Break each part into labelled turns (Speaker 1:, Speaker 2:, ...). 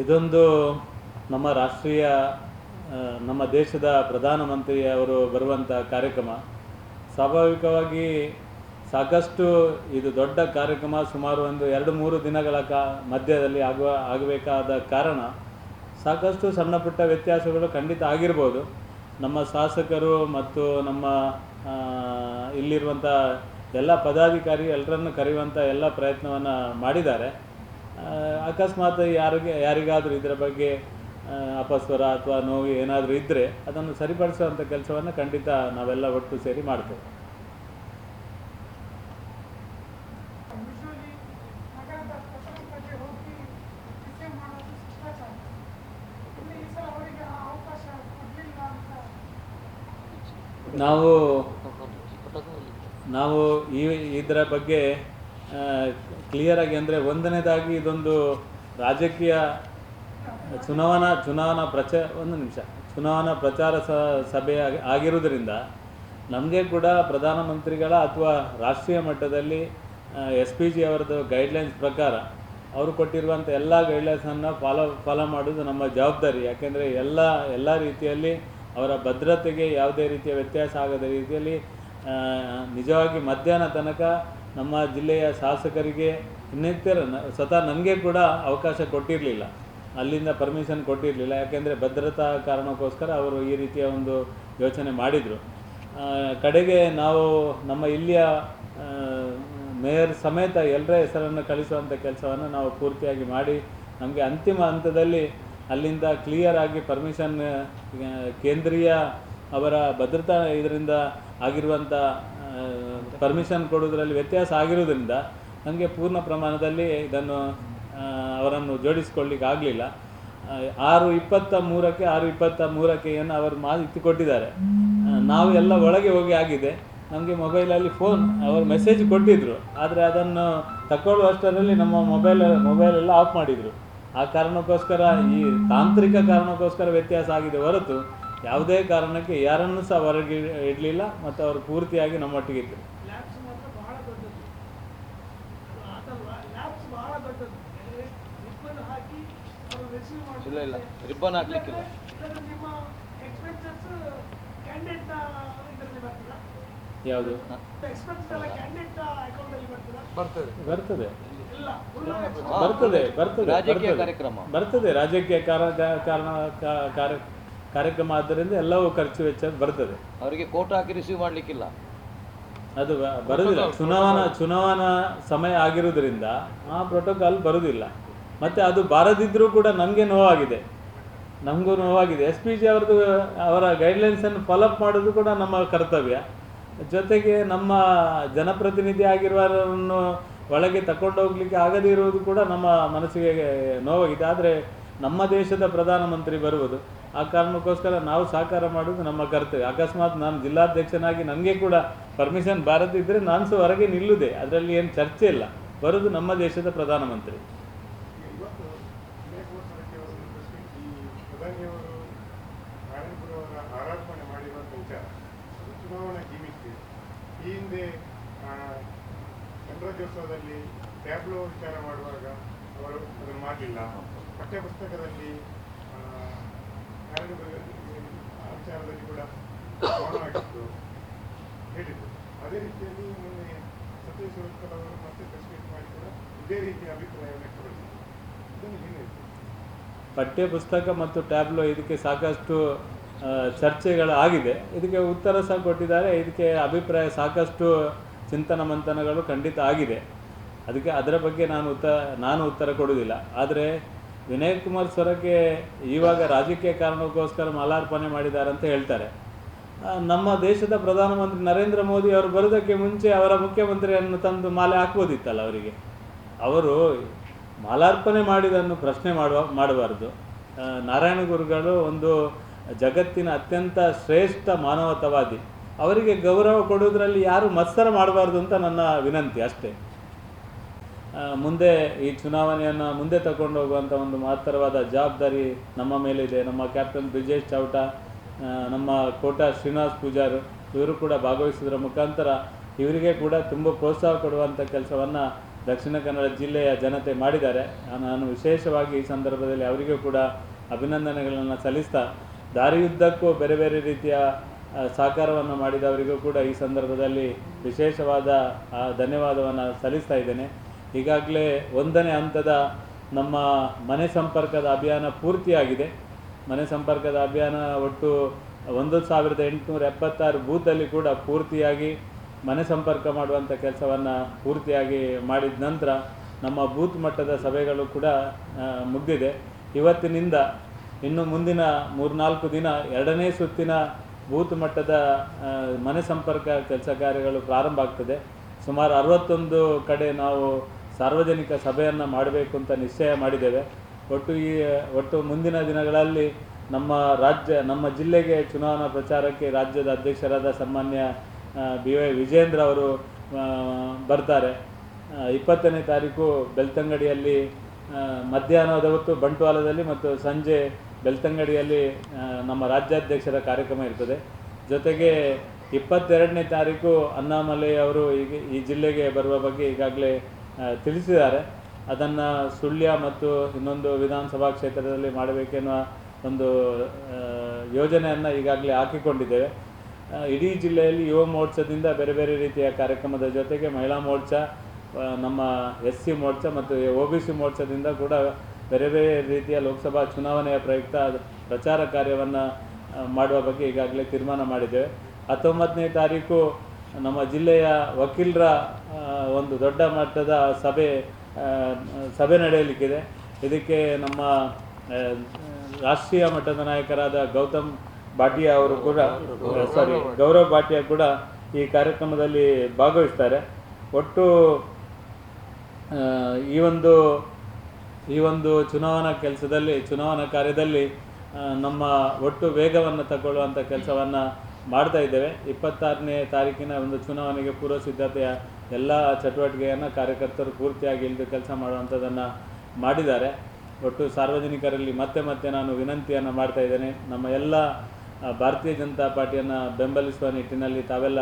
Speaker 1: ಇದೊಂದು ನಮ್ಮ ರಾಷ್ಟ್ರೀಯ ನಮ್ಮ ದೇಶದ ಪ್ರಧಾನಮಂತ್ರಿ ಅವರು ಬರುವಂಥ ಕಾರ್ಯಕ್ರಮ. ಸ್ವಾಭಾವಿಕವಾಗಿ ಸಾಕಷ್ಟು ಇದು ದೊಡ್ಡ ಕಾರ್ಯಕ್ರಮ ಸುಮಾರು ಒಂದು ಎರಡು ಮೂರು ದಿನಗಳ ಮಧ್ಯದಲ್ಲಿ ಆಗುವ, ಆಗಬೇಕಾದ ಕಾರಣ ಸಾಕಷ್ಟು ಸಣ್ಣ ಪುಟ್ಟ ವ್ಯತ್ಯಾಸಗಳು ಖಂಡಿತ ಆಗಿರ್ಬೋದು. ನಮ್ಮ ಶಾಸಕರು ಮತ್ತು ನಮ್ಮ ಇಲ್ಲಿರುವಂಥ ಎಲ್ಲ ಪದಾಧಿಕಾರಿ ಎಲ್ಲರನ್ನು ಕರೆಯುವಂಥ ಎಲ್ಲ ಪ್ರಯತ್ನವನ್ನು ಮಾಡಿದ್ದಾರೆ. ಅಕಸ್ಮಾತ್ ಯಾರಿಗೆ ಯಾರಿಗಾದರೂ ಇದರ ಬಗ್ಗೆ ಅಪಸ್ವರ ಅಥವಾ ನೋವು ಏನಾದರೂ ಇದ್ದರೆ ಅದನ್ನು ಸರಿಪಡಿಸುವಂಥ ಕೆಲಸವನ್ನು ಖಂಡಿತ ನಾವೆಲ್ಲ ಒಟ್ಟು ಸೇರಿ ಮಾಡ್ತೇವೆ. ನಾವು ನಾವು ಈ ಇದರ ಬಗ್ಗೆ ಕ್ಲಿಯರಾಗಿ ಅಂದರೆ ಒಂದನೇದಾಗಿ ಇದೊಂದು ರಾಜಕೀಯ ಚುನಾವಣಾ ಚುನಾವಣಾ ಪ್ರಚಾರ ಒಂದು ನಿಮಿಷ. ಚುನಾವಣಾ ಪ್ರಚಾರ ಸಭೆ ಆಗಿ- ಆಗಿರುವುದರಿಂದ ನಮಗೆ ಕೂಡ ಪ್ರಧಾನಮಂತ್ರಿಗಳ ಅಥವಾ ರಾಷ್ಟ್ರೀಯ ಮಟ್ಟದಲ್ಲಿ ಎಸ್ ಪಿ ಜಿ ಅವರದ್ದು ಗೈಡ್ಲೈನ್ಸ್ ಪ್ರಕಾರ ಅವರು ಕೊಟ್ಟಿರುವಂಥ ಎಲ್ಲ ಗೈಡ್ಲೈನ್ಸನ್ನು ಫಾಲೋ ಫಾಲೋ ಮಾಡೋದು ನಮ್ಮ ಜವಾಬ್ದಾರಿ. ಯಾಕೆಂದರೆ ಎಲ್ಲ ಎಲ್ಲ ರೀತಿಯಲ್ಲಿ ಅವರ ಭದ್ರತೆಗೆ ಯಾವುದೇ ರೀತಿಯ ವ್ಯತ್ಯಾಸ ಆಗದ ರೀತಿಯಲ್ಲಿ ನಿಜವಾಗಿ ಮಧ್ಯಾಹ್ನ ತನಕ ನಮ್ಮ ಜಿಲ್ಲೆಯ ಶಾಸಕರಿಗೆ ಇನ್ನಿತರ ಸ್ವತಃ ನನಗೆ ಕೂಡ ಅವಕಾಶ ಕೊಟ್ಟಿರಲಿಲ್ಲ. ಅಲ್ಲಿಂದ ಪರ್ಮಿಷನ್ ಕೊಟ್ಟಿರಲಿಲ್ಲ. ಯಾಕೆಂದರೆ ಭದ್ರತಾ ಕಾರಣಕ್ಕೋಸ್ಕರ ಅವರು ಈ ರೀತಿಯ ಒಂದು ಯೋಚನೆ ಮಾಡಿದರು. ಕಡೆಗೆ ನಾವು ನಮ್ಮ ಇಲ್ಲಿಯ ಮೇಯರ್ ಸಮೇತ ಎಲ್ಲರ ಹೆಸರನ್ನು ಕಳಿಸುವಂಥ ಕೆಲಸವನ್ನು ನಾವು ಪೂರ್ತಿಯಾಗಿ ಮಾಡಿ, ನಮಗೆ ಅಂತಿಮ ಹಂತದಲ್ಲಿ ಅಲ್ಲಿಂದ ಕ್ಲಿಯರ್ ಆಗಿ ಪರ್ಮಿಷನ್ ಕೇಂದ್ರೀಯ ಅವರ ಭದ್ರತಾ ಇದರಿಂದ ಆಗಿರುವಂಥ ಪರ್ಮಿಷನ್ ಕೊಡುವುದರಲ್ಲಿ ವ್ಯತ್ಯಾಸ ಆಗಿರೋದ್ರಿಂದ ನಮಗೆ ಪೂರ್ಣ ಪ್ರಮಾಣದಲ್ಲಿ ಇದನ್ನು ಅವರನ್ನು ಜೋಡಿಸ್ಕೊಳ್ಳಿಕ್ಕೆ ಆಗಲಿಲ್ಲ. ಆರು ಇಪ್ಪತ್ತ ಮೂರಕ್ಕೆ, ಆರು ಇಪ್ಪತ್ತ ಮೂರಕ್ಕೆ ಏನು ಅವರು ಮಾಹಿತಿ ಕೊಟ್ಟಿದ್ದಾರೆ ನಾವು ಎಲ್ಲ ಒಳಗೆ ಹೋಗಿ ಆಗಿದೆ. ನಮಗೆ ಮೊಬೈಲಲ್ಲಿ ಫೋನ್, ಅವರು ಮೆಸೇಜ್ ಕೊಟ್ಟಿದ್ದರು ಆದರೆ ಅದನ್ನು ತಗೊಳ್ಳುವಷ್ಟರಲ್ಲಿ ನಮ್ಮ ಮೊಬೈಲ್ ಮೊಬೈಲ್ ಎಲ್ಲ ಆಫ್ ಮಾಡಿದರು. ಆ ಕಾರಣಕ್ಕೋಸ್ಕರ, ಈ ತಾಂತ್ರಿಕ ಕಾರಣಕ್ಕೋಸ್ಕರ ವ್ಯತ್ಯಾಸ ಆಗಿದೆ ಹೊರತು ಯಾವುದೇ ಕಾರಣಕ್ಕೆ ಯಾರನ್ನು ಸಹ ಹೊರಗೆ ಇಡಲಿಲ್ಲ ಮತ್ತು ಅವರು ಪೂರ್ತಿಯಾಗಿ ನಮ್ಮೊಟ್ಟಿಗೆ ಇದ್ದರು
Speaker 2: ಇಲ್ಲ ಇಲ್ಲ. ರಿಬ್ಬನ್ ಹಾಕ್ಲಿಕ್ಕಿಲ್ಲ.
Speaker 1: ಯಾವುದು?
Speaker 3: ಬರ್ತದಾ?
Speaker 2: ಬರ್ತದೆ.
Speaker 1: ಬರ್ತದೆ. ಬರ್ತದೆ ಬರ್ತದೆ
Speaker 2: ರಾಜಕೀಯ ಕಾರ್ಯಕ್ರಮ.
Speaker 1: ಬರ್ತದೆ ರಾಜಕೀಯ ಕಾರಣ ಕಾರಣ ಕಾರ್ಯ ಕಾರ್ಯಕ್ರಮ ಆದ್ದರಿಂದ ಎಲ್ಲವೂ ಖರ್ಚು ವೆಚ್ಚ ಬರ್ತದೆ.
Speaker 2: ಅವರಿಗೆ ಕೋಟ್ ಹಾಕಿ ರಿಸೀವ್ ಮಾಡ್ಲಿಕ್ಕಿಲ್ಲ.
Speaker 1: ಅದು ಬ- ಬರುವುದಿಲ್ಲ ಚುನಾವಣಾ ಚುನಾವಣಾ ಸಮಯ ಆಗಿರುವುದರಿಂದ ಆ ಪ್ರೋಟೋಕಾಲ್ ಬರುವುದಿಲ್ಲ ಮತ್ತೆ ಅದು ಬಾರದಿದ್ರೂ ಕೂಡ ನಮಗೆ ನೋವಾಗಿದೆ. ನಮಗೂ ನೋವಾಗಿದೆ. ಎಸ್ ಪಿ ಜಿ ಅವ್ರದ್ದು ಅವರ ಗೈಡ್ಲೈನ್ಸನ್ನು ಫಾಲೋಅಪ್ ಮಾಡೋದು ಕೂಡ ನಮ್ಮ ಕರ್ತವ್ಯ. ಜೊತೆಗೆ ನಮ್ಮ ಜನಪ್ರತಿನಿಧಿ ಆಗಿರುವವರನ್ನು ಒಳಗೆ ತಕೊಂಡು ಹೋಗ್ಲಿಕ್ಕೆ ಆಗದೇ ಇರುವುದು ಕೂಡ ನಮ್ಮ ಮನಸ್ಸಿಗೆ ನೋವಾಗಿದೆ. ಆದರೆ ನಮ್ಮ ದೇಶದ ಪ್ರಧಾನಮಂತ್ರಿ ಬರುವುದು. ಆ ಕಾರಣಕ್ಕೋಸ್ಕರ ನಾವು ಸಹಕಾರ ಮಾಡೋದು ನಮ್ಮ ಕರ್ತವ್ಯ. ಅಕಸ್ಮಾತ್ ನಾನು ಜಿಲ್ಲಾಧ್ಯಕ್ಷನಾಗಿ ನನಗೆ ಕೂಡ ಪರ್ಮಿಷನ್ ಬಾರದಿದ್ದರೆ ನಾನು ಸಹ ಹೊರಗೆ ನಿಲ್ಲುದೆ ಅದರಲ್ಲಿ ಏನು ಚರ್ಚೆ ಇಲ್ಲ. ಬರೋದು ನಮ್ಮ ದೇಶದ ಪ್ರಧಾನಮಂತ್ರಿ.
Speaker 4: ಈ ಹಿಂದೆ ವಿಚಾರ ಮಾಡುವಾಗ ಅವರು ಮಾಡಲಿಲ್ಲ ಪಠ್ಯಪುಸ್ತಕದಲ್ಲಿ ಆ, ನಾರಾಯಣಪುರ ಆ ಕೂಡ ಮೌನವಾಗಿತ್ತು ಹೇಳಿದ್ರು ಅದೇ ರೀತಿಯಲ್ಲಿ ಮೊನ್ನೆ ಸತೀಶ್ ಉತ್ಕಲ್ ಅವರು ಮತ್ತೆ ಪ್ರೆಸ್ ಮಾಡಿ ಕೂಡ ಇದೇ ರೀತಿಯ ಅಭಿಪ್ರಾಯ ವ್ಯಕ್ತಪಡಿಸಿದರು ಇದನ್ನು ಏನು
Speaker 1: ಪಠ್ಯ ಪುಸ್ತಕ ಮತ್ತು ಟ್ಯಾಬ್ಲೋ ಇದಕ್ಕೆ ಸಾಕಷ್ಟು ಚರ್ಚೆಗಳು ಆಗಿದೆ ಇದಕ್ಕೆ ಉತ್ತರ ಸಹ ಕೊಟ್ಟಿದ್ದಾರೆ. ಇದಕ್ಕೆ ಅಭಿಪ್ರಾಯ ಸಾಕಷ್ಟು ಚಿಂತನ ಮಂಥನಗಳು ಖಂಡಿತ ಆಗಿದೆ. ಅದಕ್ಕೆ ಅದರ ಬಗ್ಗೆ ನಾನು ಉತ್ತ ನಾನು ಉತ್ತರ ಕೊಡುವುದಿಲ್ಲ. ಆದರೆ ವಿನಯ್ ಕುಮಾರ್ ಸ್ವರಕ್ಕೆ ಇವಾಗ ರಾಜಕೀಯ ಕಾರಣಕ್ಕೋಸ್ಕರ ಮಾಲಾರ್ಪಣೆ ಮಾಡಿದ್ದಾರೆ ಅಂತ ಹೇಳ್ತಾರೆ. ನಮ್ಮ ದೇಶದ ಪ್ರಧಾನಮಂತ್ರಿ ನರೇಂದ್ರ ಮೋದಿ ಅವರು ಬರೋದಕ್ಕೆ ಮುಂಚೆ ಅವರ ಮುಖ್ಯಮಂತ್ರಿಯನ್ನು ತಂದು ಮಾಲೆ ಹಾಕ್ಬೋದಿತ್ತಲ್ಲ ಅವರಿಗೆ. ಅವರು ಮಾಲಾರ್ಪಣೆ ಮಾಡಿದನ್ನು ಪ್ರಶ್ನೆ ಮಾಡುವ, ಮಾಡಬಾರ್ದು. ನಾರಾಯಣ ಗುರುಗಳು ಒಂದು ಜಗತ್ತಿನ ಅತ್ಯಂತ ಶ್ರೇಷ್ಠ ಮಾನವತಾವಾದಿ. ಅವರಿಗೆ ಗೌರವ ಕೊಡುವುದರಲ್ಲಿ ಯಾರು ಮತ್ಸರ ಮಾಡಬಾರ್ದು ಅಂತ ನನ್ನ ವಿನಂತಿ ಅಷ್ಟೇ. ಮುಂದೆ ಈ ಚುನಾವಣೆಯನ್ನು ಮುಂದೆ ತಗೊಂಡು ಹೋಗುವಂಥ ಒಂದು ಮಹತ್ತರವಾದ ಜವಾಬ್ದಾರಿ ನಮ್ಮ ಮೇಲಿದೆ. ನಮ್ಮ ಕ್ಯಾಪ್ಟನ್ ಬ್ರಿಜೇಶ್ ಚೌಟ ನಮ್ಮ ಕೋಟ ಶ್ರೀನಿವಾಸ್ ಪೂಜಾರ್, ಇವರು ಕೂಡ ಭಾಗವಹಿಸೋದ್ರ ಮುಖಾಂತರ ಇವರಿಗೆ ಕೂಡ ತುಂಬ ಪ್ರೋತ್ಸಾಹ ಕೊಡುವಂಥ ಕೆಲಸವನ್ನು ದಕ್ಷಿಣ ಕನ್ನಡ ಜಿಲ್ಲೆಯ ಜನತೆ ಮಾಡಿದ್ದಾರೆ. ನಾನು ವಿಶೇಷವಾಗಿ ಈ ಸಂದರ್ಭದಲ್ಲಿ ಅವರಿಗೂ ಕೂಡ ಅಭಿನಂದನೆಗಳನ್ನು ಸಲ್ಲಿಸ್ತಾ, ದಾರಿಯುದ್ದಕ್ಕೂ ಬೇರೆ ಬೇರೆ ರೀತಿಯ ಸಹಕಾರವನ್ನು ಮಾಡಿದವರಿಗೂ ಕೂಡ ಈ ಸಂದರ್ಭದಲ್ಲಿ ವಿಶೇಷವಾದ ಧನ್ಯವಾದವನ್ನು ಸಲ್ಲಿಸ್ತಾ ಇದ್ದೇನೆ. ಈಗಾಗಲೇ ಒಂದನೇ ಹಂತದ ನಮ್ಮ ಮನೆ ಸಂಪರ್ಕದ ಅಭಿಯಾನ ಪೂರ್ತಿಯಾಗಿದೆ. ಮನೆ ಸಂಪರ್ಕದ ಅಭಿಯಾನ ಒಟ್ಟು ಒಂದು ಸಾವಿರದ ಎಂಟುನೂರ ಎಪ್ಪತ್ತಾರು ಬೂತಲ್ಲಿ ಕೂಡ ಪೂರ್ತಿಯಾಗಿ ಮನೆ ಸಂಪರ್ಕ ಮಾಡುವಂಥ ಕೆಲಸವನ್ನು ಪೂರ್ತಿಯಾಗಿ ಮಾಡಿದ ನಂತರ ನಮ್ಮ ಬೂತ್ ಮಟ್ಟದ ಸಭೆಗಳು ಕೂಡ ಮುಗಿದಿದೆ. ಇವತ್ತಿನಿಂದ ಇನ್ನು ಮುಂದಿನ ಮೂರ್ನಾಲ್ಕು ದಿನ ಎರಡನೇ ಸುತ್ತಿನ ಬೂತ್ ಮಟ್ಟದ ಮನೆ ಸಂಪರ್ಕ ಕೆಲಸ ಕಾರ್ಯಗಳು ಪ್ರಾರಂಭ ಆಗ್ತದೆ. ಸುಮಾರು ಅರವತ್ತೊಂದು ಕಡೆ ನಾವು ಸಾರ್ವಜನಿಕ ಸಭೆಯನ್ನು ಮಾಡಬೇಕು ಅಂತ ನಿಶ್ಚಯ ಮಾಡಿದ್ದೇವೆ. ಒಟ್ಟು ಈ, ಒಟ್ಟು ಮುಂದಿನ ದಿನಗಳಲ್ಲಿ ನಮ್ಮ ರಾಜ್ಯ, ನಮ್ಮ ಜಿಲ್ಲೆಗೆ ಚುನಾವಣಾ ಪ್ರಚಾರಕ್ಕೆ ರಾಜ್ಯದ ಅಧ್ಯಕ್ಷರಾದ ಸನ್ಮಾನ್ಯ ಬಿ ವೈ ವಿಜೇಂದ್ರ ಅವರು ಬರ್ತಾರೆ. ಇಪ್ಪತ್ತನೇ ತಾರೀಕು ಬೆಳ್ತಂಗಡಿಯಲ್ಲಿ ಮಧ್ಯಾಹ್ನದ ಹೊತ್ತು ಬಂಟ್ವಾಳದಲ್ಲಿ ಮತ್ತು ಸಂಜೆ ಬೆಳ್ತಂಗಡಿಯಲ್ಲಿ ನಮ್ಮ ರಾಜ್ಯಾಧ್ಯಕ್ಷರ ಕಾರ್ಯಕ್ರಮ ಇರ್ತದೆ. ಜೊತೆಗೆ ಇಪ್ಪತ್ತೆರಡನೇ ತಾರೀಕು ಅಣ್ಣಾಮಲೈ ಅವರು ಈಗ ಈ ಜಿಲ್ಲೆಗೆ ಬರುವ ಬಗ್ಗೆ ಈಗಾಗಲೇ ತಿಳಿಸಿದ್ದಾರೆ. ಅದನ್ನು ಸುಳ್ಯ ಮತ್ತು ಇನ್ನೊಂದು ವಿಧಾನಸಭಾ ಕ್ಷೇತ್ರದಲ್ಲಿ ಮಾಡಬೇಕೆನ್ನುವ ಒಂದು ಯೋಜನೆಯನ್ನು ಈಗಾಗಲೇ ಹಾಕಿಕೊಂಡಿದ್ದೇವೆ. ಇಡೀ ಜಿಲ್ಲೆಯಲ್ಲಿ ಯುವ ಮೋರ್ಚಾದಿಂದ ಬೇರೆ ಬೇರೆ ರೀತಿಯ ಕಾರ್ಯಕ್ರಮದ ಜೊತೆಗೆ ಮಹಿಳಾ ಮೋರ್ಚಾ ನಮ್ಮ ಎಸ್ ಸಿ ಮೋರ್ಚಾ ಮತ್ತು ಒ ಬಿ ಸಿ ಮೋರ್ಚಾದಿಂದ ಕೂಡ ಬೇರೆ ಬೇರೆ ರೀತಿಯ ಲೋಕಸಭಾ ಚುನಾವಣೆಯ ಪ್ರಯುಕ್ತ ಪ್ರಚಾರ ಕಾರ್ಯವನ್ನು ಮಾಡುವ ಬಗ್ಗೆ ಈಗಾಗಲೇ ತೀರ್ಮಾನ ಮಾಡಿದ್ದೇವೆ. ಹತ್ತೊಂಬತ್ತನೇ ತಾರೀಕು ನಮ್ಮ ಜಿಲ್ಲೆಯ ವಕೀಲರ ಒಂದು ದೊಡ್ಡ ಮಟ್ಟದ ಸಭೆ ಸಭೆ ನಡೆಯಲಿಕ್ಕಿದೆ. ಇದಕ್ಕೆ ನಮ್ಮ ರಾಷ್ಟ್ರೀಯ ಮಟ್ಟದ ನಾಯಕರಾದ ಗೌತಮ್ ಭಾಟಿಯಾ ಅವರು ಕೂಡ ಸಾರಿ ಗೌರವ್ ಭಾಟಿಯಾ ಕೂಡ ಈ ಕಾರ್ಯಕ್ರಮದಲ್ಲಿ ಭಾಗವಹಿಸ್ತಾರೆ. ಒಟ್ಟು ಈ ಒಂದು ಈ ಒಂದು ಚುನಾವಣಾ ಕೆಲಸದಲ್ಲಿ, ಚುನಾವಣಾ ಕಾರ್ಯದಲ್ಲಿ ನಮ್ಮ ಒಟ್ಟು ವೇಗವನ್ನು ತಗೊಳ್ಳುವಂಥ ಕೆಲಸವನ್ನು ಮಾಡ್ತಾ ಇದ್ದೇವೆ. ಇಪ್ಪತ್ತಾರನೇ ತಾರೀಕಿನ ಒಂದು ಚುನಾವಣೆಗೆ ಪೂರ್ವ ಸಿದ್ಧತೆಯ ಎಲ್ಲ ಚಟುವಟಿಕೆಯನ್ನು ಕಾರ್ಯಕರ್ತರು ಪೂರ್ತಿಯಾಗಿ ಇಲ್ಲದೆ ಕೆಲಸ ಮಾಡುವಂಥದ್ದನ್ನು ಮಾಡಿದ್ದಾರೆ. ಒಟ್ಟು ಸಾರ್ವಜನಿಕರಲ್ಲಿ ಮತ್ತೆ ಮತ್ತೆ ನಾನು ವಿನಂತಿಯನ್ನು ಮಾಡ್ತಾ ಇದ್ದೇನೆ. ನಮ್ಮ ಎಲ್ಲ ಭಾರತೀಯ ಜನತಾ ಪಾರ್ಟಿಯನ್ನು ಬೆಂಬಲಿಸುವ ನಿಟ್ಟಿನಲ್ಲಿ ತಾವೆಲ್ಲ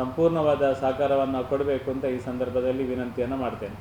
Speaker 1: ಸಂಪೂರ್ಣವಾದ ಸಹಕಾರವನ್ನು ಕೊಡಬೇಕು ಅಂತ ಈ ಸಂದರ್ಭದಲ್ಲಿ ವಿನಂತಿಯನ್ನು ಮಾಡ್ತೇನೆ.